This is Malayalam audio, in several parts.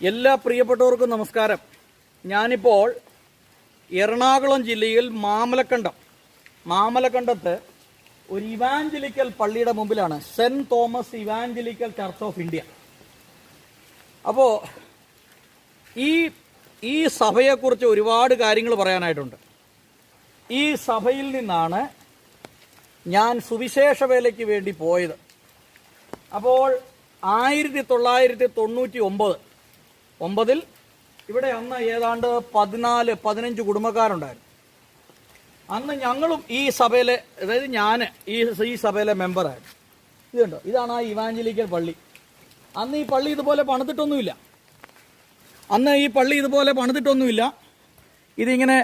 എല്ലാ പ്രിയപ്പെട്ടവർക്കും നമസ്കാരം. ഞാനിപ്പോൾ എറണാകുളം ജില്ലയിൽ മാമലക്കണ്ടം. മാമലക്കണ്ടത്ത് ഒരു ഇവാഞ്ചലിക്കൽ പള്ളിയുടെ മുമ്പിലാണ് saint Thomas evangelical church of India. അപ്പോൾ ഈ ഈ സഭയെക്കുറിച്ച് ഒരുപാട് കാര്യങ്ങൾ പറയാനായിട്ടുണ്ട്. ഈ സഭയിൽ നിന്നാണ് ഞാൻ സുവിശേഷ വേലയ്ക്ക് വേണ്ടി പോയത്. അപ്പോൾ ആയിരത്തി തൊള്ളായിരത്തി തൊണ്ണൂറ്റി ഒമ്പത് ഒമ്പതിൽ ഇവിടെ അന്ന് ഏതാണ്ട് പതിനാല് പതിനഞ്ച് കുടുംബക്കാരുണ്ടായിരുന്നു. അന്ന് ഞങ്ങളും ഈ സഭയിലെ അതായത് ഞാൻ ഈ ഈ സഭയിലെ മെമ്പറായിരുന്നു. ഇതുണ്ടോ ഇതാണ് ആ ഇവാഞ്ചലിക്കൽ പള്ളി. അന്ന് ഈ പള്ളി ഇതുപോലെ പണിതിട്ടൊന്നുമില്ല. അന്ന് ഈ പള്ളി ഇതുപോലെ പണിതിട്ടൊന്നുമില്ല. ഇതിങ്ങനെ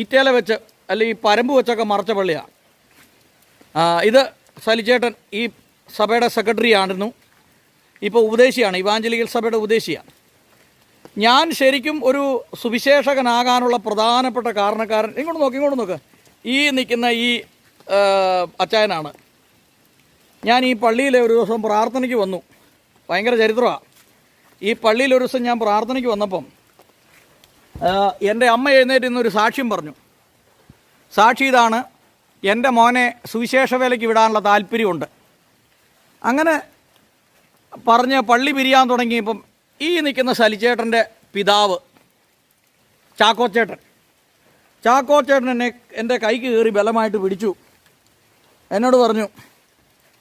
ഈറ്റേല വെച്ച് അല്ലെങ്കിൽ പരമ്പ് വെച്ചൊക്കെ മറച്ച പള്ളിയാണ് ഇത് സലിച്ചേട്ടൻ ഈ സഭയുടെ സെക്രട്ടറി ആയിരുന്നു ഇപ്പോൾ ഉപദേശിയാണ് ഇവാഞ്ചലിക്കൽ സഭയുടെ ഉപദേശിയാണ്. ഞാൻ ശരിക്കും ഒരു സുവിശേഷകനാകാനുള്ള പ്രധാനപ്പെട്ട കാരണക്കാരൻ ഇങ്ങോട്ട് നോക്ക് ഇങ്ങോട്ട് നോക്ക്. ഈ നിൽക്കുന്ന ഈ അച്ചായനാണ്. ഞാൻ ഈ പള്ളിയിൽ ഒരു ദിവസം പ്രാർത്ഥനയ്ക്ക് വന്നു. ഭയങ്കര ചരിത്രമാണ് ഈ പള്ളിയിൽ ഒരു ദിവസം ഞാൻ പ്രാർത്ഥനയ്ക്ക് വന്നപ്പം എന്റെ അമ്മ എഴുന്നേറ്റ് ഇന്നൊരു സാക്ഷ്യം പറഞ്ഞു. സാക്ഷി ഇതാണ് എന്റെ മോനെ സുവിശേഷ വേലയ്ക്ക് വിടാനുള്ള താല്പര്യമുണ്ട്. അങ്ങനെ പറഞ്ഞ് പള്ളി പിരിയാൻ തുടങ്ങിയപ്പം ഈ നിൽക്കുന്ന സലിച്ചേട്ടന്റെ പിതാവ് ചാക്കോച്ചേട്ടൻ. ചാക്കോച്ചേട്ടൻ എന്നെ എന്റെ കൈക്ക് കയറി ബലമായിട്ട് പിടിച്ചു. എന്നോട് പറഞ്ഞു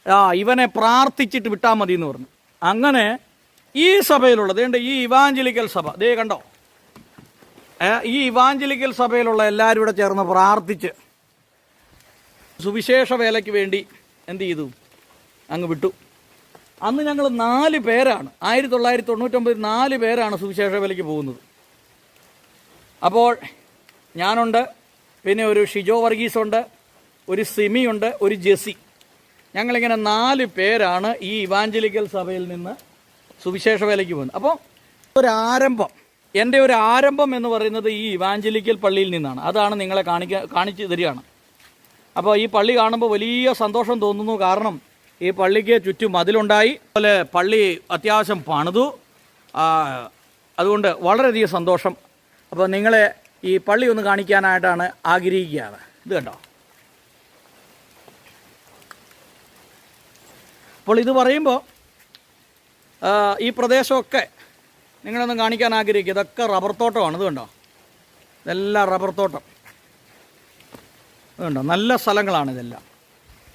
ആ ഇവനെ പ്രാർത്ഥിച്ചിട്ട് വിട്ടാൽ മതി എന്ന് പറഞ്ഞു. അങ്ങനെ ഈ സഭയിലുള്ളത് ഉണ്ട് ഈ ഇവാഞ്ചലിക്കൽ സഭ ദേ കണ്ടോ? ഈ ഇവാഞ്ചലിക്കൽ സഭയിലുള്ള എല്ലാവരും ഇവിടെ ചേർന്ന് പ്രാർത്ഥിച്ച് സുവിശേഷ വേലയ്ക്ക് വേണ്ടി എന്ത് ചെയ്തു? അങ്ങ് വിട്ടു. അന്ന് ഞങ്ങൾ നാല് പേരാണ്. ആയിരത്തി തൊള്ളായിരത്തി തൊണ്ണൂറ്റൊമ്പതിൽ നാല് പേരാണ് സുവിശേഷ വിലയ്ക്ക് പോകുന്നത്. അപ്പോൾ ഞാനുണ്ട് പിന്നെ ഒരു ഷിജോ വർഗീസ് ഉണ്ട് ഒരു സിമിയുണ്ട് ഒരു ജെസി ഞങ്ങളിങ്ങനെ നാല് പേരാണ് ഈ ഇവാഞ്ചലിക്കൽ സഭയിൽ നിന്ന് സുവിശേഷ വേലയ്ക്ക് പോകുന്നത്. അപ്പോൾ ഒരു ആരംഭം എന്റെ ഒരു ആരംഭം എന്ന് പറയുന്നത് ഈ ഇവാഞ്ചലിക്കൽ പള്ളിയിൽ നിന്നാണ്. അതാണ് നിങ്ങളെ കാണിക്കാൻ കാണിച്ചു തരികയാണ്. അപ്പോൾ ഈ പള്ളി കാണുമ്പോൾ വലിയ സന്തോഷം തോന്നുന്നു. കാരണം ഈ പള്ളിക്ക് ചുറ്റും മതിലുണ്ടായി അതുപോലെ പള്ളി അത്യാവശ്യം പണിതു. അതുകൊണ്ട് വളരെയധികം സന്തോഷം. അപ്പോൾ നിങ്ങളെ ഈ പള്ളി ഒന്ന് കാണിക്കാനായിട്ടാണ് ആഗ്രഹിക്കുകയാണ്. ഇത് കണ്ടോ? അപ്പോൾ ഇത് പറയുമ്പോൾ ഈ പ്രദേശമൊക്കെ നിങ്ങളൊന്ന് കാണിക്കാൻ ആഗ്രഹിക്കുക. ഇതൊക്കെ റബ്ബർ തോട്ടമാണ്. ഇത് കണ്ടോ? ഇതെല്ലാം റബ്ബർ തോട്ടം. ഇതുണ്ടോ നല്ല സ്ഥലങ്ങളാണ് ഇതെല്ലാം.